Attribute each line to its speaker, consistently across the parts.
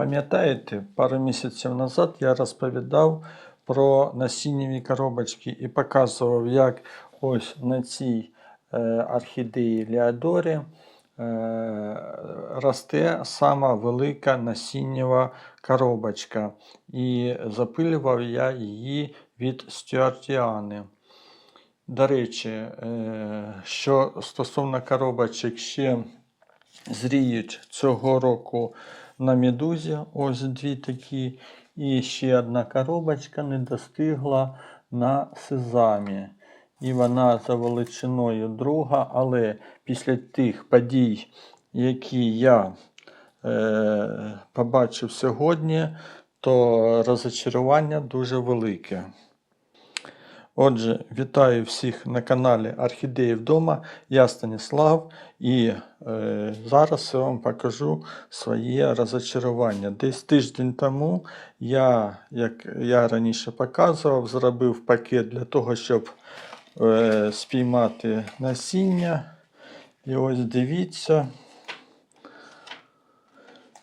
Speaker 1: Пам'ятаєте, пару місяців назад я розповідав про насіннєві коробочки і показував, як ось на цій е, орхідеї Леодорі е, росте сама велика насіннєва коробочка. І запилював я її від стюартіани. До речі, е, що стосовно коробочок ще зріють цього року на медузі. Ось дві такі. І ще одна коробочка не достигла на сезамі. І вона за величиною друга, але після тих подій, які я е, побачив сьогодні, то розочарування дуже велике. Отже, вітаю всіх на каналі Орхідеї вдома. Я Станіслав і е, зараз я вам покажу своє розочарування. Десь тиждень тому я, як я раніше показував, зробив пакет для того, щоб е, спіймати насіння. І ось дивіться,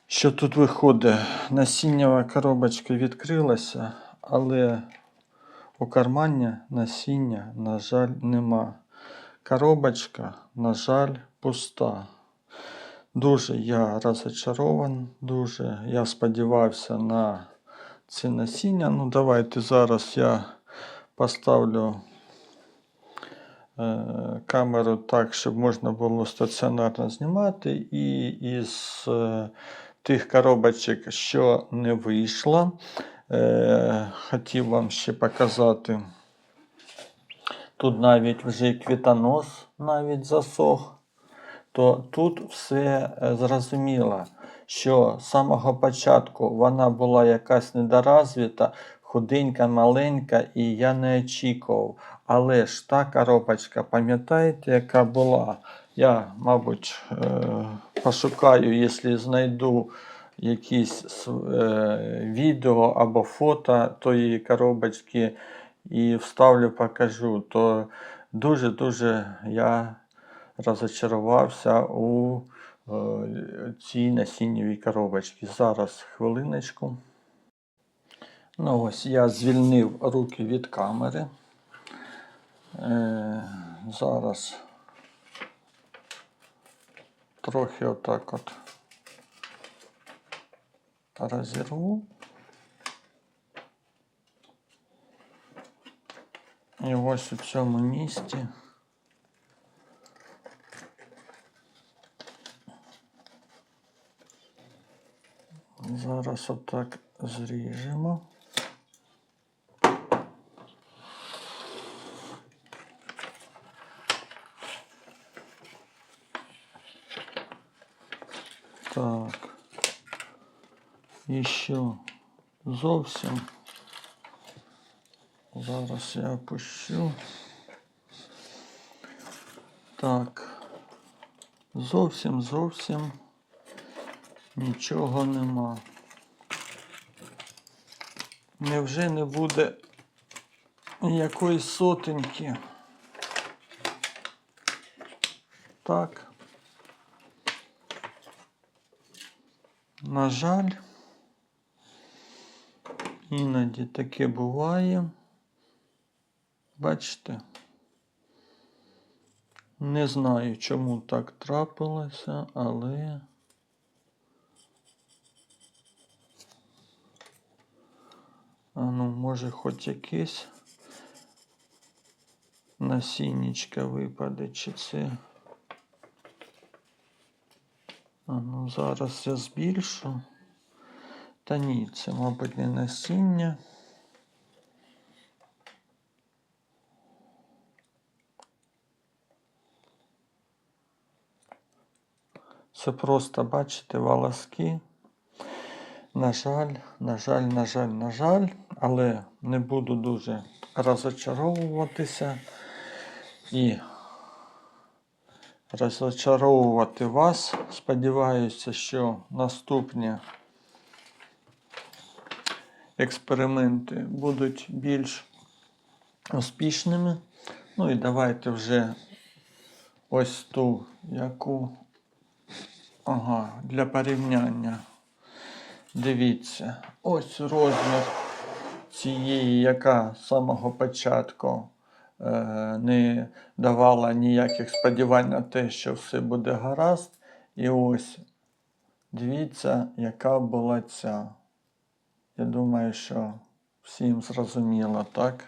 Speaker 1: що тут виходить. Насіннєва коробочка відкрилася, але у кармані насіння, на жаль, нема. Коробочка, на жаль, пуста. Дуже я розочарован, дуже я сподівався на це насіння. Ну, давайте зараз я поставлю е, камеру так, щоб можна було стаціонарно знімати. І із е, тих коробочок, що не вийшло, е, хотів вам ще показати. Тут навіть вже квітонос навіть засох. То тут все е, зрозуміло, що з самого початку вона була якась недоразвита, худенька, маленька, і я не очікував. Але ж та коробочка, пам'ятаєте, яка була? Я, мабуть, е, пошукаю, якщо знайду якісь е, відео або фото тої коробочки і вставлю, покажу, то дуже-дуже я розочарувався у е, цій насіннєвій коробочці. Зараз хвилиночку. Ну ось я звільнив руки від камери. Е, зараз трохи отак от розірву. І ось у цьому місці. Зараз отак зріжемо. Так. Ще зовсім. Зараз я опущу. Так. Зовсім зовсім нічого нема. Невже не буде якоїсь сотеньки? Так. На жаль, іноді таке буває. Бачите? Не знаю, чому так трапилося, але. А ну, може, хоч якесь насіннячка випаде, чи це. А ну, зараз я збільшу. Та ні, це, мабуть, не насіння. Це просто, бачите, волоски. На жаль, на жаль, на жаль, на жаль, але не буду дуже розочаровуватися і розочаровувати вас. Сподіваюся, що наступні експерименти будуть більш успішними. Ну і давайте вже ось ту, яку ага, для порівняння Дивіться, ось розмір цієї, яка з самого початку е, не давала ніяких сподівань на те, що все буде гаразд. І ось дивіться, яка була ця. Я думаю, що всім зрозуміло, так?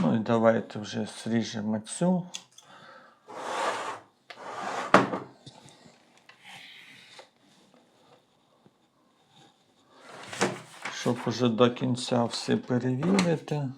Speaker 1: Ну і давайте вже сріжемо цю. Щоб уже до кінця все перевірити.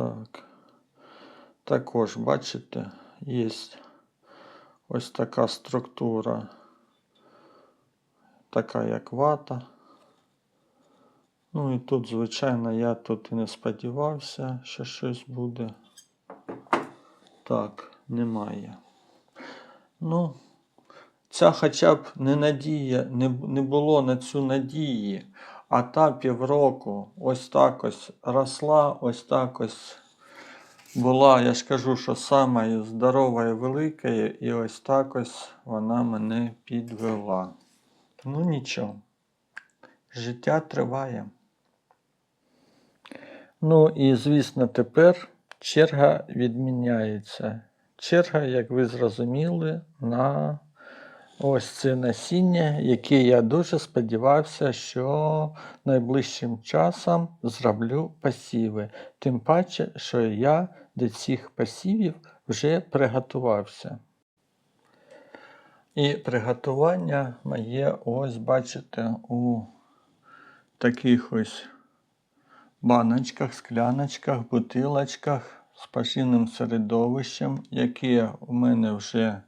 Speaker 1: Так. Також, бачите, є ось така структура, така як вата. Ну і тут, звичайно, я тут і не сподівався, що щось буде. Так, немає. Ну, ця хоча б не надія, не, не було на цю надії, а та півроку ось так ось росла, ось так ось була, я ж кажу, що самою здоровою великою, і ось так ось вона мене підвела. Ну нічого, життя триває. Ну і звісно, тепер черга відміняється. Черга, як ви зрозуміли, на ось це насіння, яке я дуже сподівався, що найближчим часом зроблю посіви. Тим паче, що я до цих посівів вже приготувався. І приготування моє, ось бачите, у таких ось баночках, скляночках, бутилочках з пашинним середовищем, яке у мене вже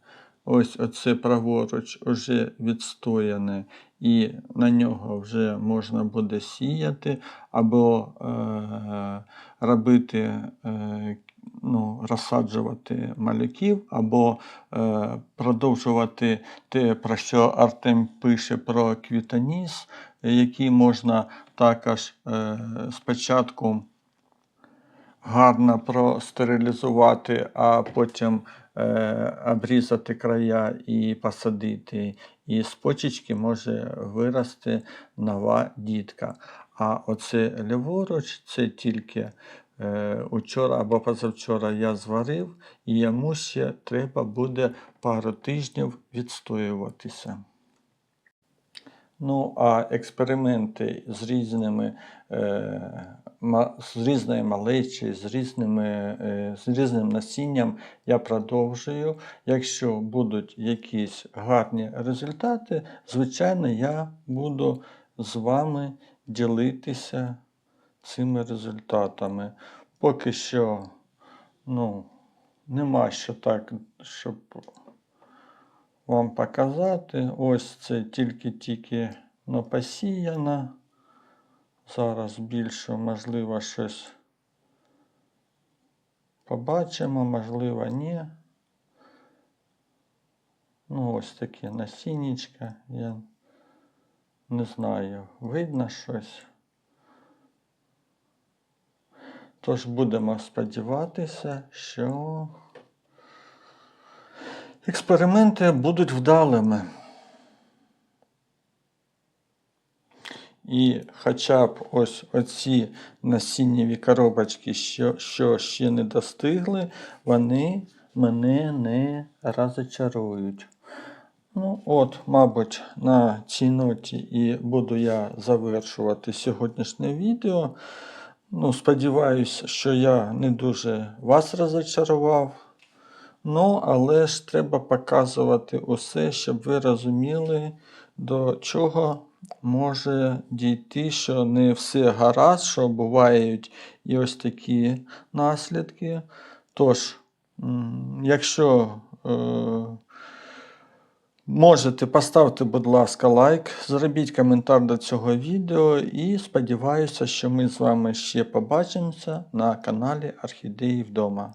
Speaker 1: ось оце праворуч вже відстояне, і на нього вже можна буде сіяти, або е, робити, е, ну, розсаджувати малюків, або е, продовжувати те, про що Артем пише про квітоніс, який можна також е, спочатку гарно простерилізувати, а потім е, обрізати края і посадити. І з почечки може вирости нова дітка. А оце ліворуч, це тільки е, учора або позавчора я зварив, і йому ще треба буде пару тижнів відстоюватися. Ну, а експерименти з різними е, з різною малечі, з, різними, е, з різним насінням я продовжую. Якщо будуть якісь гарні результати, звичайно, я буду з вами ділитися цими результатами. Поки що, ну, нема що так, щоб вам показати. Ось це тільки-тільки посіяно. Зараз більше, можливо, щось побачимо, можливо, ні. Ну, ось таке насіннячка. Я не знаю, видно щось. Тож будемо сподіватися, що експерименти будуть вдалими. І хоча б ось оці насіннєві коробочки, що, що ще не достигли, вони мене не розочарують. Ну, от, мабуть, на цій ноті і буду я завершувати сьогоднішнє відео. Ну, сподіваюся, що я не дуже вас розочарував. Ну, але ж треба показувати усе, щоб ви розуміли, до чого може дійти, що не все гаразд, що бувають і ось такі наслідки. Тож, якщо е, можете, поставте, будь ласка, лайк, зробіть коментар до цього відео і сподіваюся, що ми з вами ще побачимося на каналі Орхідеї вдома.